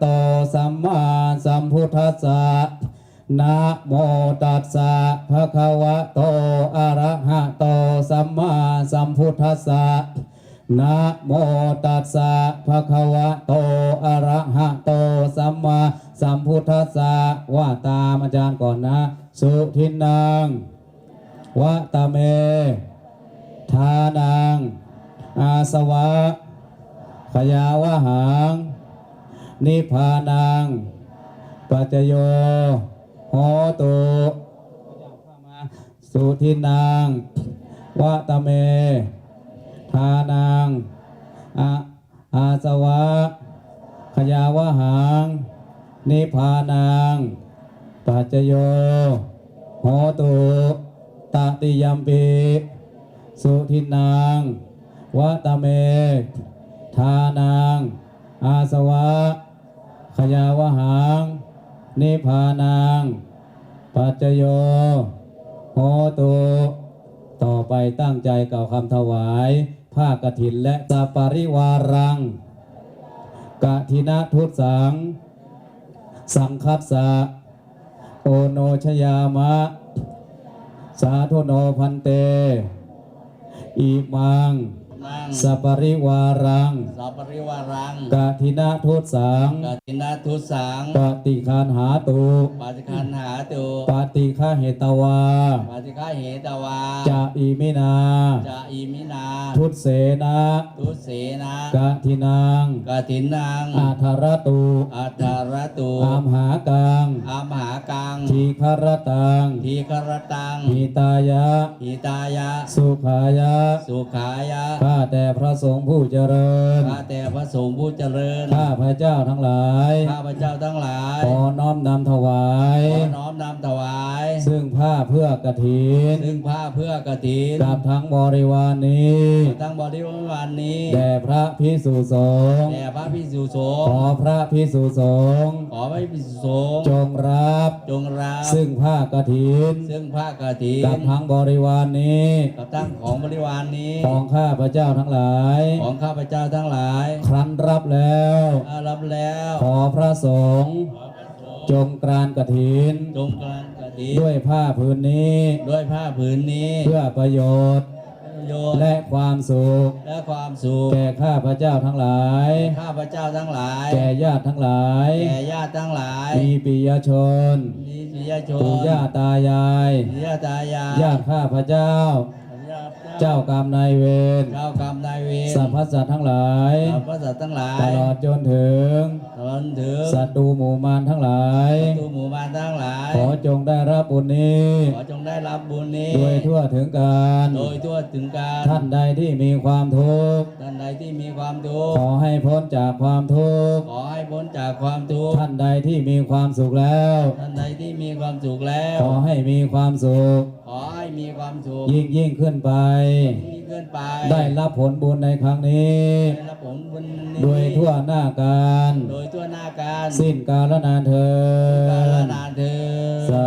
โตสัมมาสัมพุทธัสสะนะโมตัสสะภะคะวะโตอะระหะโตสัมมาสัมพุทธัสสะนะโมตัสสะภะคะวะโตอะระหะโตสัมมาสัมพุทธัสสะว่าตามอาจารย์ก่อนนะ สุทินังวะตะเม ทานัง อาสวะขยาวหัง นิพพานัง ปัจโยโหตุสุทินังวะตะเม ทานังอาอาสวะ ขยาวหัง นิพพานัง ปัจโยโหตุตติยัมปีสุทินังวัตเม ทานัง อาสวะ ขยาวหัง นิพานัง ปัจจโย โหตุต่อไปตั้งใจกล่าวคำถวาย ผ้ากฐินและสัปริวารังกะทินะทุตสัง สังคัสสะโอโนชยามะ สาธุโนพันเตอิมัง มัง สัปปริวารัง สัพปริวารังกะทินะทุตสังกตินาทุสัง ปฏิคานหาตุปาติคันหาตุปฏิฆาเหตวา ปาติฆาเหตวา จะอิมินา จะอิมินา ทุตเสนะทุเสนากะทินังกตินัง อาธารตุอัตตารตุอามหากังอามหากัง ทีคารตังทีครตังหิตายะ หิตายะ สุขายะ สุขายะข้าแต่พระสงฆ์ผู้เจริญ ข้าแต่พระสงฆ์ผู้เจริญ ข้าพระเจ้าทั้งหลาย ข้าพระเจ้าทั้งหลาย ขอน้อมนำถวาย ขอน้อมนำถวาย ซึ่งผ้าเพื่อกฐิน ซึ่งผ้าเพื่อกฐินกับทั้งบริวารนี้ ทั้งบริวารนี้ แด่พระพิสุสงฆ์ แด่พระพิสุสงขฆ์อพระพิสุสงฆ์ ขอพระพิสุสงฆ์ จงรับ จงรับ ซึ่งผ้ากฐิน ซึ่งผ้ากฐิน กับทั้งบริวารนี้ กับทั้งของบริวารนี้ ของข้าพระเจ้าทั้งหลาย ของข้าพเจ้าทั้งหลาย ครั้นรับแล้วถ้ารับแล้ว ขอพระสงฆ์จงกรานกฐินจงกรานกฐินด้วยผ้าผืนนี้ ด้วยผ้าผืนนี้ เพื่อประโยชน์โยชน์และความสุขและความสุขแก่ข้าพระเจ้าทั้งหลายข้าพเจ้าทั้งหลายแก่ญาติทั้งหลายแก่ญาติทั้งหลาย มีปิยชนมีปิยชนปู่ย่าตายายปิยตายายญาติข้าพระเจ้าญาติ เจ้ากรรมนายเวรเจ้ากรรมนายเวรสรรพสัตว์ทั้งหลายสรรพสัตว์ทั้งหลาย ตลอดจนถึง ตลอดถึงสัตว์ดูหมู่มารทั้งหลายตัวหมู่บ้านทั้งหลาย ขอจงได้รับบุญนี้ ขอจงได้รับบุญนี้ โดยทั่วถึงการโดยทั่วถึงการท่านใดที่มีความทุกข์ ท่านใดที่มีความทุกขข์อให้พ้นจากความทุกข์ ขอให้พ้นจากความทุกข์ ท่านใดที่มีความสุขแล้ว ท่านใดที่มีความสุขแล้ว ขอให้มีความสุข ขอให้มีความสุข ยิ่งยิ่งขึ้นไปยิ่งขึ้นไป ได้รับผลบุญในครั้งนี้ ได้รับผลบุญนี้โดยทั่วหน้าการ โดยทั่วหน้าการสิ้นกาลนานเธอกาลนานเถิดสา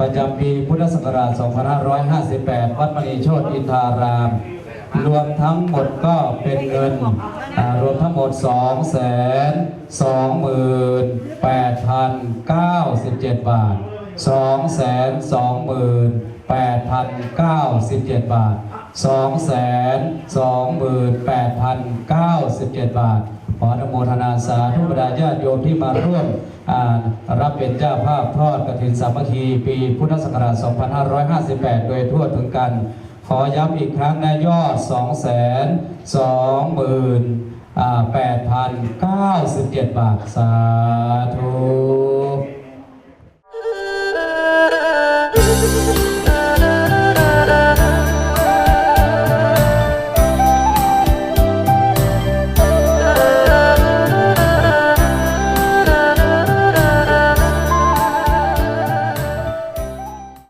ประจำปีพุทธศักราช 2558 วัดมณีโชติอินทาราม รวมทั้งหมดก็เป็นเงินรวมทั้งหมด 2 2 8 0 97 บาท 2 2 8 0 97 บาท 2 2 8 0 97 บาท ขออนุโมทนาสาธุบรรดาญาติโยมที่มาร่วม รับเป็นเจ้าภาพทอดกฐินสามัคคีปีพุทธศักราช 2558 โดยทั่วถึงกัน ขอย้ำอีกครั้งนะยอด 2 2 2 8 0 97 บาท สาธุ